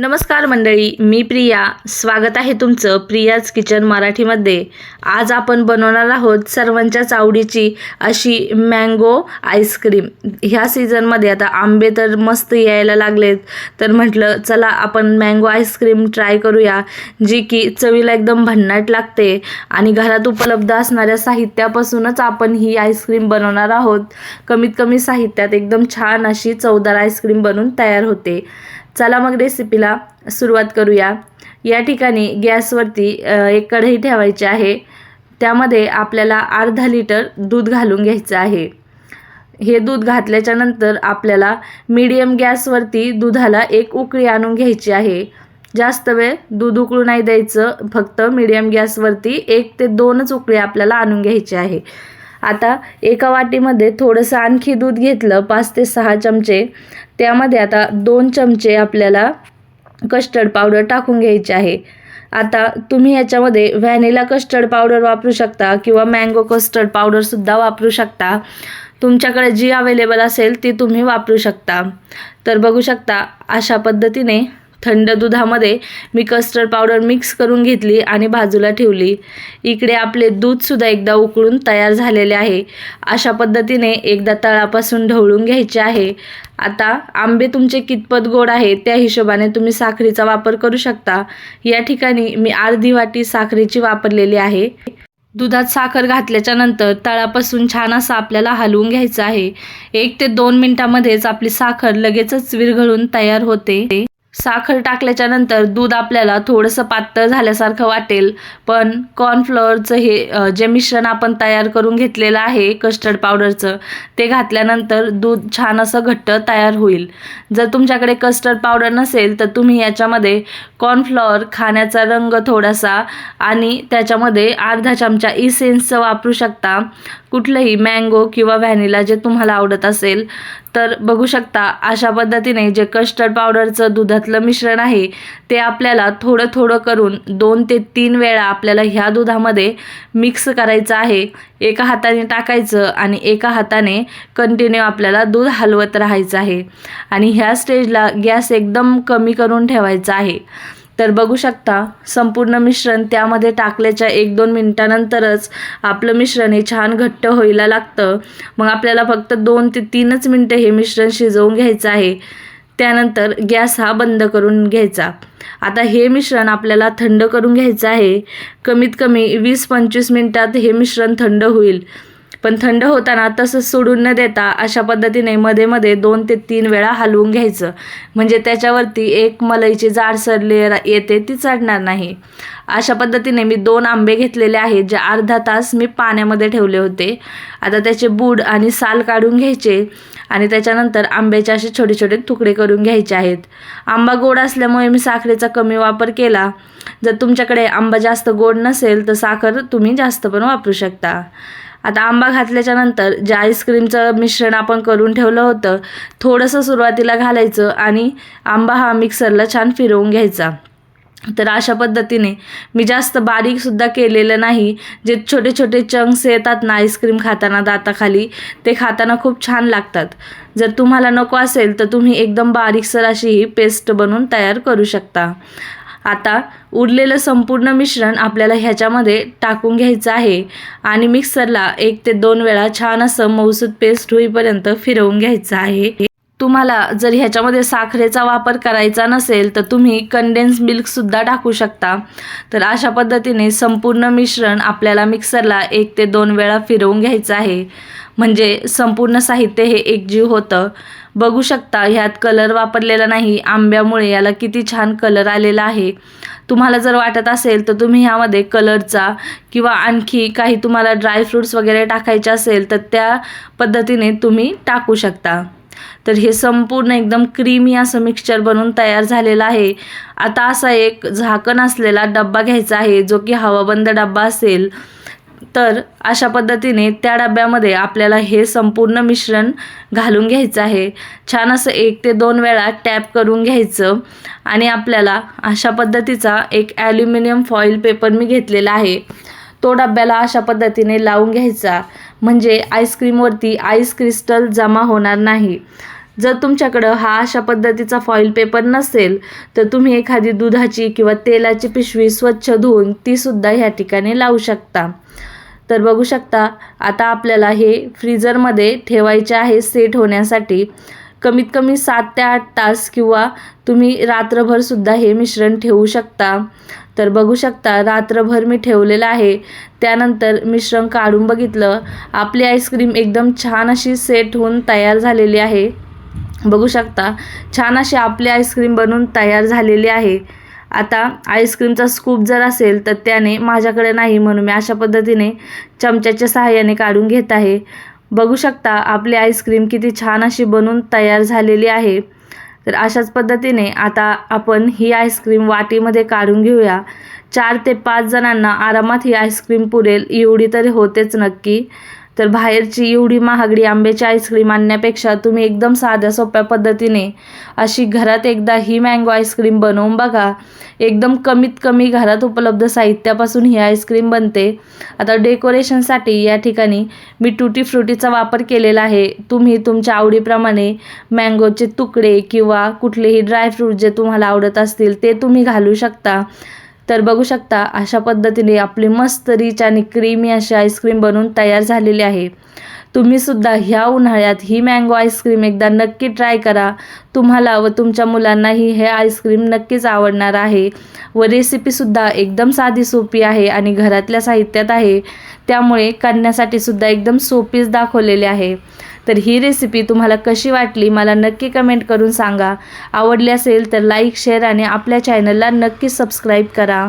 नमस्कार मंडळी मी प्रिया. स्वागत आहे तुमचं प्रियाज किचन मराठीमध्ये. आज आपण बनवणार आहोत सर्वांच्याच आवडीची अशी मँगो आईस्क्रीम ह्या सीझनमध्ये आता आंबे तर मस्त यायला लागलेत. तर म्हटलं चला आपण मँगो आईस्क्रीम ट्राय करूया जी की चवीला एकदम भन्नाट लागते. आणि घरात उपलब्ध असणाऱ्या साहित्यापासूनच आपण ही आईस्क्रीम बनवणार आहोत. कमीत कमी साहित्यात एकदम छान अशी चवदार आईस्क्रीम बनून तयार होते. चला मग रेसिपीला सुरुवात करूया. या ठिकाणी गॅसवरती एक कढई ठेवायची आहे. त्यामध्ये आपल्याला अर्धा लिटर दूध घालून घ्यायचं आहे. हे दूध घातल्याच्या नंतर आपल्याला मीडियम गॅसवरती दुधाला एक उकळी आणून घ्यायची आहे. जास्त वेळ दूध उकळू नाही द्यायचं. फक्त मीडियम गॅसवरती एक ते दोनच उकळी आपल्याला आणून घ्यायची आहे. आता एका वाटीमध्ये थोडंसं आणखी दूध घेतलं पाच ते सहा चमचे. त्यामध्ये आता दोन चमचे आपल्याला कस्टर्ड पावडर टाकून घ्यायची आहे. आता तुम्ही याच्यामध्ये व्हॅनिला कस्टर्ड पावडर वापरू शकता किंवा मँगो कस्टर्ड पावडरसुद्धा वापरू शकता. तुमच्याकडे जी अवेलेबल असेल ती तुम्ही वापरू शकता. तर बघू शकता अशा पद्धतीने थंड दुधामध्ये मी कस्टर्ड पावडर मिक्स करून घेतली आणि बाजूला ठेवली. इकडे आपले दूधसुद्धा एकदा उकळून तयार झालेले आहे. अशा पद्धतीने एकदा तळापासून ढवळून घ्यायचे आहे. आता आंबे तुमचे कितपत गोड आहे त्या हिशोबाने तुम्ही साखरेचा वापर करू शकता. या ठिकाणी मी अर्धी वाटी साखरेची वापरलेली आहे. दुधात साखर घातल्याच्या नंतर तळापासून छान असं आपल्याला हलवून घ्यायचं आहे. एक ते दोन मिनिटामध्येच आपली साखर लगेचच विरघळून तयार होते. साखर टाकल्याच्या नंतर दूध आपल्याला थोडंसं पातळ झाल्यासारखं वाटेल. पण कॉर्नफ्लॉवरचं हे जे मिश्रण आपण तयार करून घेतलेलं आहे कस्टर्ड पावडरचं ते घातल्यानंतर दूध छान असं घट्ट तयार होईल. जर तुमच्याकडे कस्टर्ड पावडर नसेल तर तुम्ही याच्यामध्ये कॉर्नफ्लॉवर खाण्याचा रंग थोडासा आणि त्याच्यामध्ये अर्धा चमचा इसेन्सचं वापरू शकता. कुठलंही मँगो किंवा व्हॅनिला जे तुम्हाला आवडत असेल तर बघू शकता अशा पद्धतीने जे कस्टर्ड पावडरचं दुधातलं मिश्रण आहे ते आपल्याला थोडं थोडं करून दोन ते तीन वेळा आपल्याला ह्या दुधामध्ये मिक्स करायचं आहे. एका हाताने टाकायचं आणि एका हाताने कंटिन्यू आपल्याला दूध हलवत राहायचं आहे. आणि ह्या स्टेजला गॅस एकदम कमी करून ठेवायचा आहे. तर बघू शकता संपूर्ण मिश्रण त्यामध्ये टाकल्याच्या एक दोन मिनटानंतरच आपलं मिश्रण हे छान घट्ट व्हायला लागतं. मग आपल्याला फक्त दोन ते तीनच मिनटं हे मिश्रण शिजवून घ्यायचं आहे. त्यानंतर गॅस हा बंद करून घ्यायचा. आता हे मिश्रण आपल्याला थंड करून घ्यायचं आहे. कमीत कमी वीस पंचवीस मिनटात हे मिश्रण थंड होईल. पण थंड होताना तसंच सोडून न देता अशा पद्धतीने मध्ये मध्ये दोन ते तीन वेळा हलवून घ्यायचं. म्हणजे त्याच्यावरती एक मलईची जाडसर लेअर येते ती चढणार नाही. अशा पद्धतीने मी दोन आंबे घेतलेले आहेत जे अर्धा तास मी पाण्यामध्ये ठेवले होते. आता त्याचे बूड आणि साल काढून घ्यायचे आणि त्याच्यानंतर आंब्याचे असे छोटे छोटे तुकडे करून घ्यायचे आहेत. आंबा गोड असल्यामुळे मी साखरेचा कमी वापर केला. जर तुमच्याकडे आंबा जास्त गोड नसेल तर साखर तुम्ही जास्त पण वापरू शकता. आता आंबा घातल्याच्या नंतर जे आईस्क्रीमचं मिश्रण आपण करून ठेवलं होतं थोडंसं सुरुवातीला घालायचं आणि आंबा हा मिक्सरला छान फिरवून घ्यायचा. तर अशा पद्धतीने मी जास्त बारीकसुद्धा केलेलं नाही. जे छोटे छोटे चंक्स येतात ना आईस्क्रीम खाताना दाताखाली ते खाताना खूप छान लागतात. जर तुम्हाला नको असेल तर तुम्ही एकदम बारीकसर अशी ही पेस्ट बनवून तयार करू शकता. आता उरलेलं संपूर्ण मिश्रण आपल्याला ह्याच्यामध्ये टाकून घ्यायचं आहे. आणि मिक्सरला एक ते दोन वेळा छान असं मऊसूद पेस्ट होईपर्यंत फिरवून घ्यायचं आहे. तुम्हाला जर ह्याच्यामध्ये साखरेचा वापर करायचा नसेल तर तुम्ही कंडेन्स मिल्कसुद्धा टाकू शकता. तर अशा पद्धतीने संपूर्ण मिश्रण आपल्याला मिक्सरला एक ते दोन वेळा फिरवून घ्यायचं आहे. म्हणजे संपूर्ण साहित्य हे एकजीव होतं. बघू शकता ह्यात कलर वापरलेला नाही. आंब्यामुळे याला किती छान कलर आलेला आहे. तुम्हाला जर वाटत असेल तर तुम्ही ह्यामध्ये कलरचा किंवा आणखी काही तुम्हाला ड्रायफ्रूट्स वगैरे टाकायचे असेल तर त्या पद्धतीने तुम्ही टाकू शकता. तर हे संपूर्ण एकदम क्रीमी असं मिक्सचर बनवून तयार झालेलं आहे. आता असा एक झाकण असलेला डब्बा घ्यायचा आहे जो की हवाबंद डब्बा असेल. तर अशा पद्धतीने त्या डब्यामध्ये आपल्याला हे संपूर्ण मिश्रण घालून घ्यायचं आहे. छान असं एक ते दोन वेळा टॅप करून घ्यायचं. आणि आपल्याला अशा पद्धतीचा एक ॲल्युमिनियम फॉईल पेपर मी घेतलेला आहे. तो डब्याला अशा पद्धतीने लावून घ्यायचा. म्हणजे आईस्क्रीमवरती आईस क्रिस्टल जमा होणार नाही. जर तुमच्याकडं हा अशा पद्धतीचा फॉईल पेपर नसेल तर तुम्ही एखादी दुधाची किंवा तेलाची पिशवी स्वच्छ धुवून तीसुद्धा ह्या ठिकाणी लावू शकता. तर बघू शकता आता आपल्याला हे फ्रीजरमध्ये ठेवायचे आहे सेट होण्यासाठी. कमीत कमी सात ते आठ तास किंवा तुम्ही रात्रभरसुद्धा हे मिश्रण ठेवू शकता. तर बघू शकता रात्रभर मी ठेवलेलं आहे. त्यानंतर मिश्रण काढून बघितलं. आपली आईस्क्रीम एकदम छान अशी सेट होऊन तयार झालेली आहे. बघू शकता. छान अशी आपली आईस्क्रीम बनवून तयार झालेली आहे. आता आईस्क्रीमचा स्कूप जर असेल तर त्याने माझ्याकडे नाही म्हणून मी अशा पद्धतीने चमच्याच्या सहाय्याने काढून घेत आहे. बघू शकता आपली आईस्क्रीम किती छान अशी बनवून तयार झालेली आहे. तर अशाच पद्धतीने आता आपण ही आईस्क्रीम वाटीमध्ये काढून घेऊया. चार ते पाच जणांना आरामात ही आईस्क्रीम पुरेल एवढी तरी होतेच नक्की. तर बाहेरची एवढी महागडी आंब्याची आईस्क्रीम आणण्यापेक्षा तुम्ही एकदम साध्या सोप्या पद्धतीने अशी घरात एकदा ही मँगो आईस्क्रीम बनवून बघा. एकदम कमीत कमी घरात उपलब्ध साहित्यापासून ही आईस्क्रीम बनते. आता डेकोरेशनसाठी या ठिकाणी मी टुटी फ्रुटीचा वापर केलेला आहे. तुम्ही तुमच्या आवडीप्रमाणे मँगोचे तुकडे किंवा कुठलेही ड्रायफ्रूट जे तुम्हाला आवडत असतील ते तुम्ही घालू शकता. तर बघू शकता अशा पद्धतीने आपली मस्त रिच आणि क्रीमी अशी आईस्क्रीम बनवून तयार झालेली आहे. तुम्हीसुद्धा ह्या उन्हाळ्यात ही मँगो आईस्क्रीम एकदा नक्की ट्राय करा. तुम्हाला व तुमच्या मुलांनाही हे आईस्क्रीम नक्कीच आवडणार आहे. व रेसिपीसुद्धा एकदम साधी सोपी आहे आणि घरातल्या साहित्यात आहे. त्यामुळे करण्यासाठी सुद्धा एकदम सोपीच दाखवलेली आहे. तर ही रेसिपी तुम्हाला कशी वाटली मला नक्की कमेंट करून सांगा. आवडली असेल तर लाईक शेअर आणि आपल्या चॅनलला नक्की सबस्क्राईब करा.